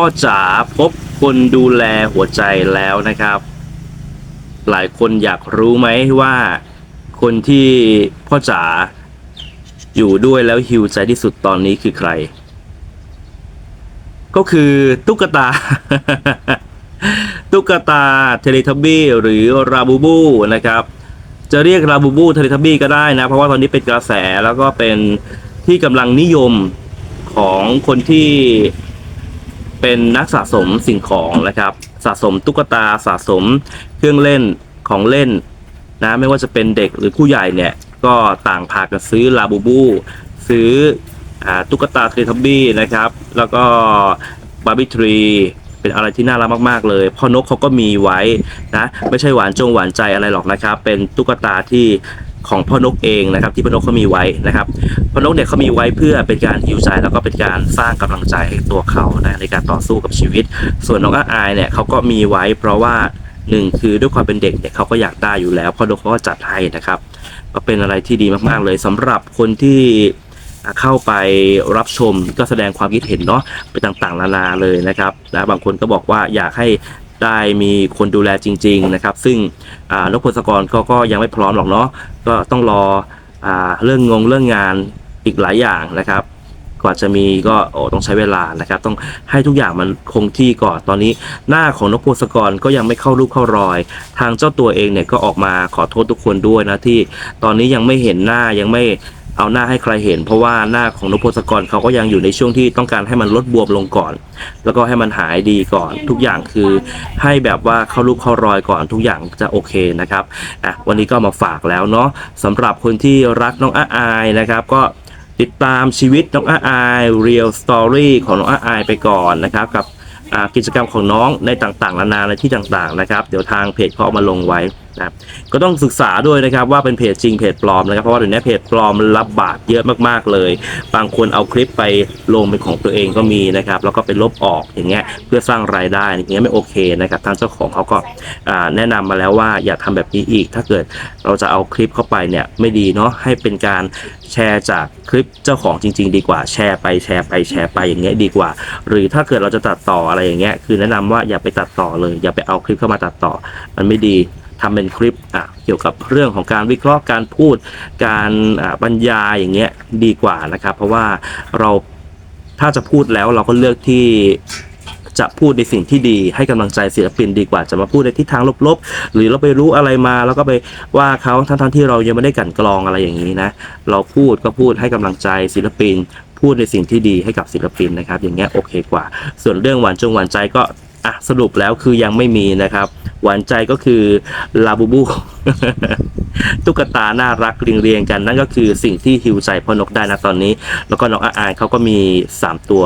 พ่อจ๋าพบคนดูแลหัวใจแล้วนะครับ หลายคนอยากรู้ไหมว่า คนที่พ่อจ๋าอยู่ด้วยแล้วฮิวใจที่สุดตอนนี้คือใคร ก็คือตุ๊กตา ตุ๊กตาเทเลทับบี้หรือราบูบูนะครับ จะเรียกราบูบูเทเลทับบี้ก็ได้นะ เพราะว่าตอนนี้เป็นกระแสแล้วก็เป็นที่กำลังนิยมของคนที่ เป็นนักสะสมสิ่งของนะครับ สะสมตุ๊กตาสะสมเครื่องเล่นของเล่นนะไม่ว่าจะเป็นเด็กหรือผู้ใหญ่เนี่ยก็ต่างพากันซื้อลาบูบู ซื้ออตุ๊กตาเททับบี้นะครับ แล้วก็บาร์บี้ทรีเป็นอะไรที่น่ารักมาก ๆ เลยพ่อนกเขาก็มีไว้นะ ไม่ใช่หวานจงหวานใจอะไรหรอกนะครับ เป็นตุ๊กตาที่ ของพ่อนกเองนะครับ ที่พ่อนกเขามีไว้นะครับพ่อนกเนี่ยเขามีไว้เพื่อเป็นการฮิวใจแล้วก็เป็นการสร้างกำลังใจให้ตัวเขานะในการต่อสู้กับชีวิต ส่วนน้องอาอายเนี่ยเขาก็มีไว้ เพราะว่าหนึ่งคือด้วยความเป็นเด็กเนี่ยเขาก็อยากได้อยู่แล้วพ่อนกเขาก็จัดให้นะครับ ก็เป็นอะไรที่ดีมากๆเลยสำหรับคนที่เข้าไปรับชมก็แสดงความคิดเห็นเนาะไปต่างๆนานาเลยนะครับนะบางคนก็บอกว่าอยากให้ ได้มีคนดูแลจริง ๆ นะครับ ซึ่งนกพลสกรก็ก็ยังไม่พร้อมหรอกเนาะก็ต้องรออเรื่องงงเรื่องงานอีกหลายอย่างนะครับ กว่าจะมีก็โอ้ต้องใช้เวลานะครับ ต้องให้ทุกอย่างมันคงที่ก่อนตอนนี้ หน้าของนกพงศกรก็ยังไม่เข้ารูปเข้ารอย ทางเจ้าตัวเองเนี่ยก็ออกมาขอโทษทุกคนด้วยนะที่ตอนนี้ยังไม่เห็นหน้ายังไม่ เอาหน้าให้ใครเห็น เพราะว่าหน้าของนพงศกรเขาก็ยังอยู่ในช่วงที่ต้องการให้มันลดบวมลงก่อน แล้วก็ให้มันหายดีก่อน ทุกอย่างคือให้แบบว่าเข้ารูปเข้ารอยก่อนทุกอย่างจะโอเคนะครับอะวันนี้ก็มาฝากแล้วเนาะสำหรับคนที่รักน้องอาอายนะครับ ก็ติดตามชีวิตน้องอาอาย Real Story ของน้องอาอายไปก่อนนะครับกับกิจกรรมของน้องในต่างๆนานาในที่ต่างๆนะครับ เดี๋ยวทางเพจเขาเอามาลงไว้ นะก็ต้องศึกษาด้วยนะครับว่าเป็นเพจจริงเพจปลอมนะครับเพราะว่าเดี๋ยวนี้เพจปลอมรับบาทเยอะมากๆเลย บางคนเอาคลิปไปลงเป็นของตัวเองก็มีนะครับแล้วก็ไปลบออกอย่างเงี้ยเพื่อสร้างรายได้อย่างเงี้ยไม่โอเคนะครับทางเจ้าของเขาก็แนะนำมาแล้วว่าอย่าทำแบบนี้อีก ถ้าเกิดเราจะเอาคลิปเข้าไปเนี่ยไม่ดีเนาะให้เป็นการแชร์จากคลิปเจ้าของจริง ๆ ดีกว่าแชร์ไปแชร์ไปแชร์ไปอย่างเงี้ยดีกว่า หรือถ้าเกิดเราจะตัดต่ออะไรอย่างเงี้ยคือแนะนำว่าอย่าไปตัดต่อเลย อย่าไปเอาคลิปเข้ามาตัดต่อ มันไม่ดี ทำเป็นคลิปอะเกี่ยวกับเรื่องของการวิเคราะห์การพูด การบรรยายอย่างเงี้ยดีกว่านะครับ เพราะว่าเราถ้าจะพูดแล้วเราก็เลือกที่จะพูดในสิ่งที่ดีให้กำลังใจศิลปินดีกว่าจะมาพูดในทิศทางลบๆ หรือเราไปรู้อะไรมาแล้วก็ไปว่าเขาทั้งๆที่เรายังไม่ได้กลันกรองอะไรอย่างนี้นะ เราพูดก็พูดให้กำลังใจศิลปิน พูดในสิ่งที่ดีให้กับศิลปินนะครับ อย่างเงี้ยโอเคกว่า ส่วนเรื่องหวานจงหวานใจก็อะสรุปแล้วคือยังไม่มีนะครับ หวานใจก็คือลาบูบู ตุ๊กตาน่ารักเรียงๆกัน นั่นก็คือสิ่งที่ฮิวใจพ่อนกได้นะตอนนี้ แล้วก็น้องอาอายเขาก็มี 3 ตัว